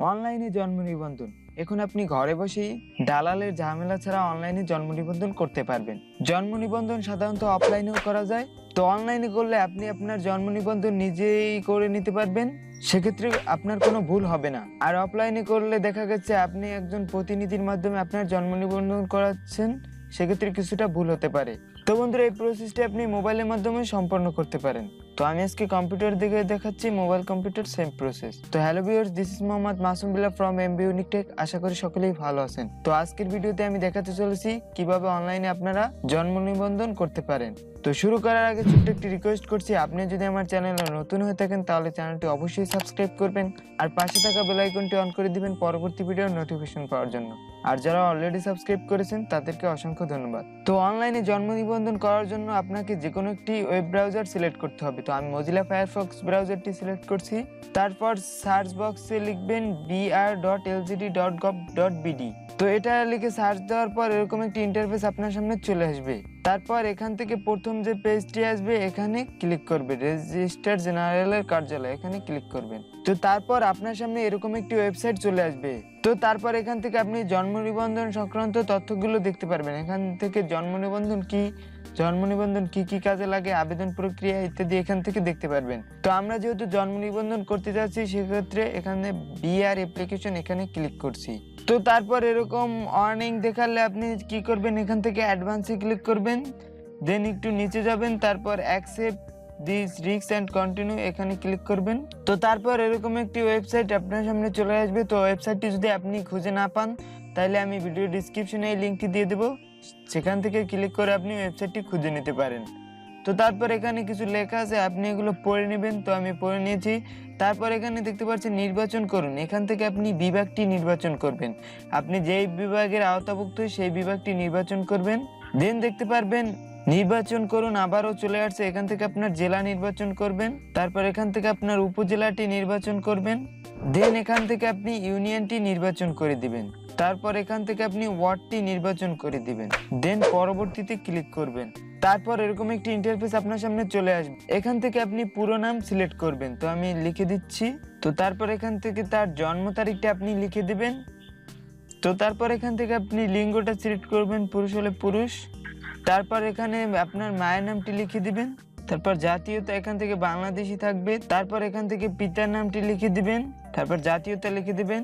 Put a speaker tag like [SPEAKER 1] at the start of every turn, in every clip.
[SPEAKER 1] অনলাইনে জন্ম নিবন্ধন। এখন আপনি ঘরে বসেই দালালের ঝামেলা ছাড়া অনলাইনে জন্ম নিবন্ধন করতে পারবেন। জন্ম নিবন্ধন সাধারণত অফলাইনেও করা যায়। তো অনলাইনে করলে আপনি আপনার জন্ম নিবন্ধন নিজেই করে নিতে পারবেন। সেক্ষেত্রে আপনার কোনো ভুল হবে না। আর অফলাইনে করলে দেখা গেছে আপনি একজন প্রতিনিধির মাধ্যমে আপনার জন্ম নিবন্ধন করাচ্ছেন। সেক্ষেত্রে কিছুটা ভুল হতে পারে। তো বন্ধুরা, এই প্রসেসটি আপনি মোবাইলের মাধ্যমে সম্পন্ন করতে পারেন। তো আমি আজকে কম্পিউটার দিকে দেখাচ্ছি মোবাইল কম্পিউটার সেম প্রসেস তো hello viewers this is Mohammad Masum Billah from M unique unique tech করি সকলেই ভালো আছেন। তো আজকের ভিডিওতে আমি দেখাতে চলেছি কীভাবে অনলাইনে আপনারা জন্ম নিবন্ধন করতে পারেন। তো শুরু করার আগে ছোট্ট একটি রিকোয়েস্ট করছি, আপনি যদি আমার চ্যানেলে নতুন হয়ে থাকেন তাহলে চ্যানেলটি অবশ্যই সাবস্ক্রাইব করবেন আর পাশে থাকা বেল আইকনটি অন করে দিবেন পরবর্তী ভিডিওর নোটিফিকেশন পাওয়ার জন্য। আর যারা অলরেডি সাবস্ক্রাইব করেছেন, তাদেরকে অসংখ্য ধন্যবাদ। তো অনলাইনে জন্ম নিবন্ধন করার জন্য আপনাকে যে কোনো একটি ওয়েব ব্রাউজার সিলেক্ট করতে হবে। তো আমি মজিলা ফায়ারফক্স ব্রাউজারটি সিলেক্ট করছি। তারপর সার্চ বক্সে লিখবেন BR dot LGD dot gov dot BD তো এটা লিখে সার্চ দেওয়ার পর এরকম একটি ইন্টারফেস আপনার সামনে চলে আসবে। তারপর এখান থেকে প্রথম যে পেজটি আসবে, এখানে ক্লিক করবে রেজিস্টার জেনারেলের কার্যালয়, এখানে ক্লিক করবেন। তো তারপর আপনার সামনে এরকম একটি ওয়েবসাইট চলে আসবে। তো তারপর এখান থেকে আপনি জন্ম নিবন্ধন সংক্রান্ত তথ্যগুলো দেখতে পারবেন। এখান থেকে জন্ম নিবন্ধন কি? জন্ম নিবন্ধন কি কি কাজে লাগে, আবেদন প্রক্রিয়া ইত্যাদি এখান থেকে দেখতে পারবেন। তো আমরা যেহেতু জন্ম নিবন্ধন করতে যাচ্ছি, সেক্ষেত্রে এখানে বিআর অ্যাপ্লিকেশন এখানে ক্লিক করছি। তো তারপর এরকম ওয়ার্নিং দেখালে আপনি কি করবেন? এখান থেকে অ্যাডভান্সে ক্লিক করবেন। দেন একটু নিচে যাবেন, তারপর অ্যাকসেপ্ট দিস রিক্স অ্যান্ড কন্টিনিউ এখানে ক্লিক করবেন। তো তারপর এরকম একটি ওয়েবসাইট আপনার সামনে চলে আসবে। তো ওয়েবসাইটটি যদি আপনি খুঁজে না পান, তাহলে আমি ভিডিও ডিসক্রিপশনে এই লিঙ্কটি দিয়ে দেবো। সেখান থেকে ক্লিক করে আপনি ওয়েবসাইটটি খুঁজে নিতে পারেন। তো তারপর এখানে কিছু লেখা আছে, আপনি এগুলো পড়ে নেবেন। তো আমি পড়ে নিয়েছি। তারপর এখানে দেখতে পাচ্ছেন নির্বাচন করুন। এখান থেকে আপনি বিভাগটি নির্বাচন করবেন। আপনি যেই বিভাগের আওতাভুক্ত সেই বিভাগটি নির্বাচন করবেন। দেন দেখতে পারবেন, নির্বাচন করুন, আবারও চলে আসছে। এখান থেকে আপনার জেলা নির্বাচন করবেন। তারপর এখান থেকে আপনার উপজেলাটি নির্বাচন করবেন। দেন এখান থেকে আপনি ইউনিয়নটি নির্বাচন করে দিবেন। তারপর এখান থেকে আপনি ওয়ার্ডটি নির্বাচন করে দিবেন। দেন পরবর্তীতে ক্লিক করবেন। তারপর এরকম একটি ইন্টারফেস আপনার সামনে চলে আসবে। এখান থেকে আপনি পুরো নাম সিলেক্ট করবেন। তো আমি লিখে দিচ্ছি। তো তারপর এখান থেকে তার জন্ম তারিখটা আপনি লিখে দিবেন। তো তারপর এখান থেকে আপনি লিঙ্গটা সিলেক্ট করবেন। পুরুষ হলে পুরুষ। তারপর এখানে আপনার মায়ের নামটি লিখে দিবেন। তারপর জাতীয়তা এখান থেকে বাংলাদেশি থাকবে। তারপর এখান থেকে পিতার নামটি লিখে দিবেন। তারপর জাতীয়তা লিখে দিবেন।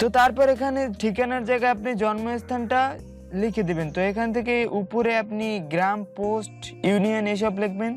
[SPEAKER 1] তো তারপর এখানে ঠিকানার জায়গায় আপনি জন্মস্থানটা লিখে দেবেন। তো এখান থেকে উপরে আপনি গ্রাম, পোস্ট, ইউনিয়ন এসব লিখবেন।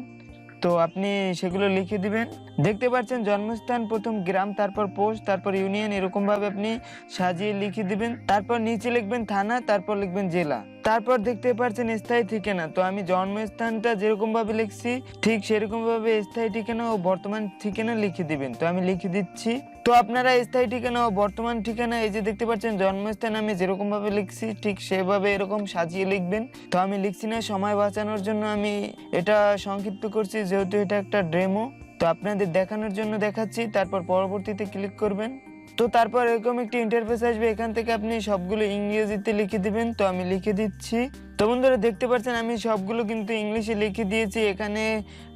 [SPEAKER 1] তো আপনি সেগুলো লিখে দিবেন। দেখতে পাচ্ছেন জন্মস্থান, প্রথম গ্রাম, তারপর পোস্ট, তারপর ইউনিয়ন এরকম ভাবে আপনি সাজিয়ে লিখে দিবেন। তারপর নিচে লিখবেন থানা, তারপর লিখবেন জেলা। তারপর দেখতে পাচ্ছেন স্থায়ী ঠিকানা। তো আমি জন্মস্থানটা যেরকম ভাবে লিখছি, ঠিক সেরকম ভাবে স্থায়ী ঠিকানা ও বর্তমান ঠিকানা লিখে দিবেন। তো আমি লিখে দিচ্ছি। তো আপনারা স্থায়ী ঠিকানা ও বর্তমান ঠিকানা এই যে দেখতে পাচ্ছেন, জন্মস্থান আমি যেরকমভাবে লিখছি, ঠিক সেভাবে এরকম সাজিয়ে লিখবেন। তো আমি লিখছি না, সময় বাঁচানোর জন্য আমি এটা সংক্ষিপ্ত করছি, যেহেতু এটা একটা ড্রেমো তো আপনাদের দেখানোর জন্য দেখাচ্ছি, তারপর পরবর্তীতে ক্লিক করবেন। তো তারপর এরকম একটি ইন্টারফেস আসবে, এখান থেকে আপনি সবগুলো ইংরেজিতে লিখে দিবেন, তো আমি লিখে দিচ্ছি। তো বন্ধুরা, দেখতে পাচ্ছেন, আমি সবগুলো কিন্তু ইংলিশে লিখে দিয়েছি। এখানে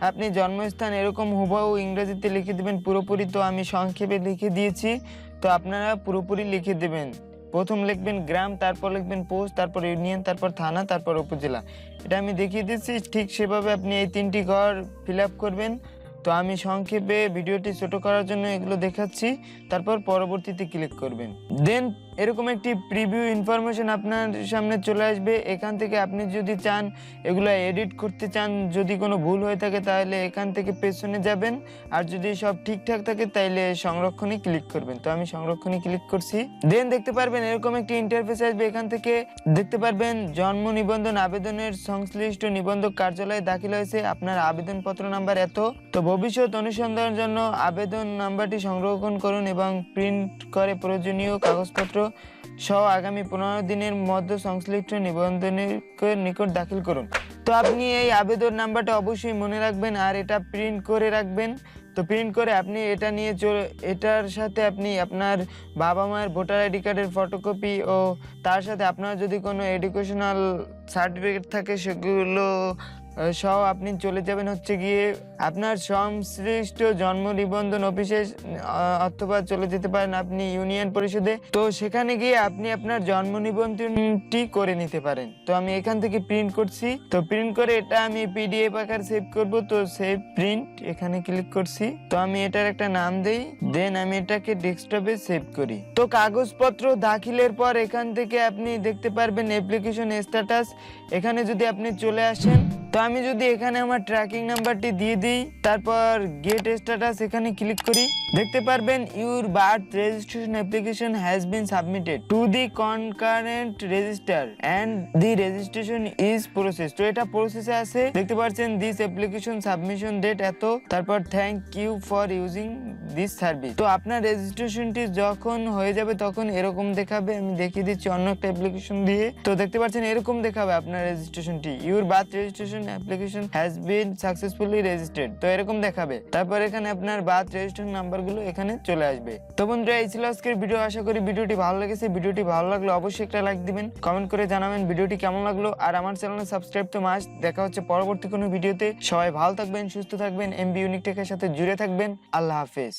[SPEAKER 1] আপনি জন্মস্থান এরকম হুবাহু ইংরেজিতে লিখে দিবেন, পুরোপুরি তো আমি সংক্ষেপে লিখে দিয়েছি। তো আপনারা পুরোপুরি লিখে দেবেন। প্রথম লিখবেন গ্রাম, তারপর লিখবেন পোস্ট, তারপর ইউনিয়ন, তারপর থানা, তারপর উপজেলা। এটা আমি দেখিয়ে দিচ্ছি, ঠিক সেভাবে আপনি এই তিনটি ঘর ফিল করবেন। তো আমি সংক্ষেপে ভিডিওটি ছোট করার জন্য এগুলো দেখাচ্ছি তারপর পরবর্তীতে ক্লিক করবেন। দেন এরকম একটি প্রিভিউ ইনফরমেশন আপনার সামনে চলে আসবে। এখান থেকে আপনি যদি চান এগুলো এডিট করতে চান, যদি কোনো ভুল হয়ে থাকে তাহলে এখান থেকে পেছনে যাবেন। আর যদি সব ঠিকঠাক থাকে তাহলে সংরক্ষণে ক্লিক করবেন। তো আমি সংরক্ষণে ক্লিক করছি। দেন দেখতে পারবেন এরকম একটি ইন্টারফেস আসবে। এখান থেকে দেখতে পারবেন জন্ম নিবন্ধন আবেদনের সংশ্লিষ্ট নিবন্ধক কার্যালয়ে দাখিল হয়েছে। আপনার আবেদনপত্র নাম্বার এত। তো ভবিষ্যৎ অনুসন্ধানের জন্য আবেদন নাম্বারটি সংরক্ষণ করুন এবং প্রিন্ট করে প্রয়োজনীয় কাগজপত্র সহ আগামী পনেরো দিনের মধ্যে সংশ্লিষ্ট নিবন্ধনের নিকট দাখিল করুন। তো আপনি এই আবেদন নাম্বারটা অবশ্যই মনে রাখবেন আর এটা প্রিন্ট করে রাখবেন। তো প্রিন্ট করে আপনি এটা নিয়ে চলে, এটার সাথে আপনি আপনার বাবা মায়ের ভোটার আইডি কার্ডের ফটোকপি ও তার সাথে আপনার যদি কোনো এডুকেশনাল সার্টিফিকেট থাকে সেগুলো সহ আপনি চলে যাবেন হচ্ছে গিয়ে আপনার সংশ্লিষ্ট জন্ম নিবন্ধন অফিসে অথবা চলে যেতে পারেন আপনি ইউনিয়ন পরিষদে। তো সেখানে গিয়ে আপনি আপনার জন্ম নিবন্ধনটি করে নিতে পারেন। তো আমি এখান থেকে প্রিন্ট করছি। তো প্রিন্ট করে এটা আমি পিডিএফ আকার সেভ করব। তো সেভ প্রিন্ট এখানে ক্লিক করছি। তো আমি এটার একটা নাম দেই। দেন আমি এটাকে ডেস্কটপে সেভ করি। তো কাগজপত্র দাখিলের পর এখান থেকে আপনি দেখতে পারবেন অ্যাপ্লিকেশন স্ট্যাটাস এখানে যদি আপনি চলে আসেন তো আমি যদি এখানে আমার ট্র্যাকিং নাম্বারটি দিয়ে দিই, তারপর গেট স্ট্যাটাস এখানে ক্লিক করি, দেখতে পারবেন your birth registration application has been submitted to the concerned register and the registration is process তো এটা প্রসেসে আছে, দেখতে পাচ্ছেন দিস অ্যাপ্লিকেশন সাবমিশন ডেট এত, তারপর thank you for using this service তো আপনার রেজিস্ট্রেশনটি যখন হয়ে যাবে তখন এরকম দেখাবে, আমি দেখিয়ে দিচ্ছি অন্য একটা অ্যাপ্লিকেশন দিয়ে। তো দেখতে পাচ্ছেন এরকম দেখাবে আপনার রেজিস্ট্রেশনটি your birth registration application has been successfully registered তো এরকম দেখাবে। তারপর এখানে আপনার বার্থ রেজিস্ট্রেশন নাম্বারগুলো এখানে চলে আসবে। তো বন্ধুরা, এই ছিল আজকের ভিডিও আশা করি ভিডিওটি ভালো লেগেছে। ভিডিওটি ভালো লাগলে অবশ্যই একটা লাইক দিবেন। কমেন্ট করে জানাবেন ভিডিওটি কেমন লাগল। আর আমার চ্যানেলে সাবস্ক্রাইব তো মাস্ট দেখা হচ্ছে পরবর্তী কোনো ভিডিওতে সবাই ভালো থাকবেন, সুস্থ থাকবেন। এমবি ইউনিক টেকের সাথে জুড়ে থাকবেন। আল্লাহ হাফেজ।